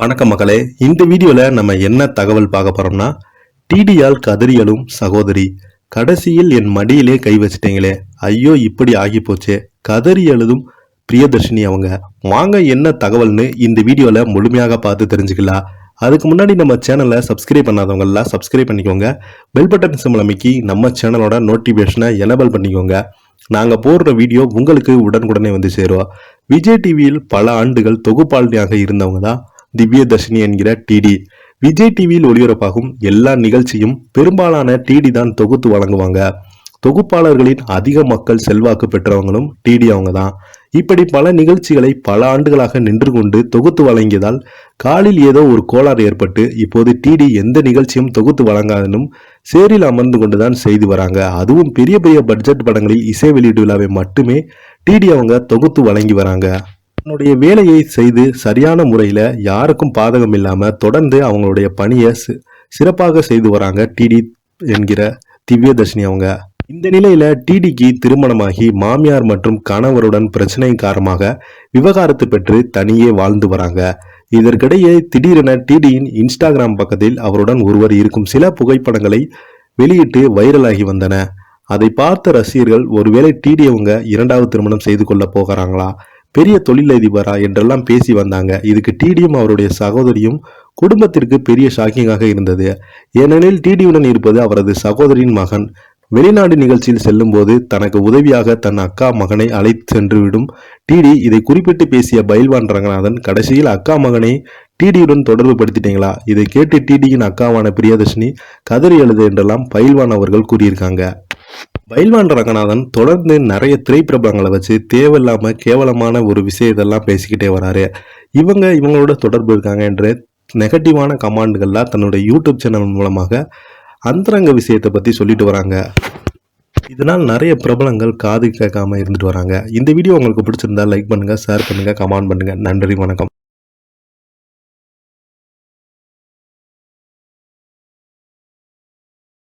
வணக்கம் மகளே. இந்த வீடியோவில் நம்ம என்ன தகவல் பார்க்க போறோம்னா டிடியால் கதறியலும் சகோதரி கடைசியில் என் மடியிலே கை வச்சிட்டீங்களே. ஐயோ இப்படி ஆகி போச்சே. கதறி எழுதும் பிரியதர்ஷினி அவங்க. வாங்க என்ன தகவல்னு இந்த வீடியோவில் முழுமையாக பார்த்து தெரிஞ்சுக்கலாம். அதுக்கு முன்னாடி நம்ம சேனலை சப்ஸ்கிரைப் பண்ணாதவங்க எல்லாம் சப்ஸ்கிரைப் பண்ணிக்கோங்க. பெல் பட்டன் சிம்பிள் அமைக்கி நம்ம சேனலோட நோட்டிஃபிகேஷனை எனபிள் பண்ணிக்கோங்க. நாங்கள் போடுற வீடியோ உங்களுக்கு உடனுக்குடனே வந்து சேரும். விஜய் டிவியில் பல ஆண்டுகள் தொகுப்பாளியாக இருந்தவங்க தான் திவ்யதர்ஷினி என்கிற டிடி விஜய் டிவியில் ஒளிபரப்பாகும் எல்லா நிகழ்ச்சியும் பெரும்பாலான டிடி தான் தொகுத்து வழங்குவாங்க. தொகுப்பாளர்களின் அதிக மக்கள் செல்வாக்கு பெற்றவங்களும் டிடி அவங்க தான் இப்படி பல நிகழ்ச்சிகளை பல ஆண்டுகளாக நின்று கொண்டு தொகுத்து வழங்கியதால் காலில் ஏதோ ஒரு கோளாறு ஏற்பட்டு இப்போது டிடி எந்த நிகழ்ச்சியும் தொகுத்து வழங்காதனும் சேரில் அமர்ந்து கொண்டுதான் செய்து வராங்க. அதுவும் பெரிய பெரிய பட்ஜெட் படங்களில் இசை வெளியீட்டு விழாவை மட்டுமே டிடி அவங்க தொகுத்து வழங்கி வராங்க. தன்னுடைய வேலையை செய்து சரியான முறையில் யாருக்கும் பாதகம் இல்லாமல் தொடர்ந்து அவங்களுடைய பணியை சிறப்பாக செய்து வராங்க டிடி என்கிற திவ்யதர்ஷினி அவங்க. இந்த நிலையில டிடிக்கு திருமணமாகி மாமியார் மற்றும் கணவருடன் பிரச்சனை காரணமாக விவகாரத்து பெற்று தனியே வாழ்ந்து வராங்க. இதற்கிடையே திடீரென டிடியின் இன்ஸ்டாகிராம் பக்கத்தில் அவருடன் ஒருவர் இருக்கும் சில புகைப்படங்களை வெளியிட்டு வைரலாகி வந்தன. அதை பார்த்த ரசிகர்கள் ஒருவேளை டிடி அவங்க இரண்டாவது திருமணம் செய்து கொள்ள போகிறாங்களா? பெரிய தொழிலதிபரா என்றெல்லாம் பேசி வந்தாங்க. இதுக்கு டிடியும் அவருடைய சகோதரியும் குடும்பத்திற்கு பெரிய ஷாக்கிங்காக இருந்தது. ஏனெனில் டிடியுடன் இருப்பது அவரது சகோதரியின் மகன். வெளிநாடு நிகழ்ச்சியில் செல்லும்போது தனக்கு உதவியாக தன் அக்கா மகனை அழைத்து சென்றுவிடும் டிடி இதை குறிப்பிட்டு பேசிய பயில்வான் ரங்கநாதன் கடைசியில் அக்கா மகனை டிடியுடன் தொடர்பு படுத்திட்டீங்களா? இதை கேட்டு டிடியின் அக்காவான பிரியதர்ஷினி கதறி எழுது என்றெல்லாம் பயில்வான் அவர்கள் கூறியிருக்காங்க. பயில்வான் ரங்கநாதன் தொடர்ந்து நிறைய திரைப்பிரபலங்களை வச்சு தேவையில்லாம கேவலமான ஒரு விஷயத்தெல்லாம் பேசிக்கிட்டே வராரு. இவங்க இவங்களோட தொடர்பு இருக்காங்க என்று நெகட்டிவான கமாண்டுகள்லாம் தன்னுடைய யூடியூப் சேனல் மூலமாக அந்தரங்க விஷயத்தை பற்றி சொல்லிட்டு வராங்க. இதனால் நிறைய பிரபலங்கள் காது கேட்காம இருந்துட்டு வராங்க. இந்த வீடியோ உங்களுக்கு பிடிச்சிருந்தா லைக் பண்ணுங்க ஷேர் பண்ணுங்க கமெண்ட் பண்ணுங்க. நன்றி வணக்கம்.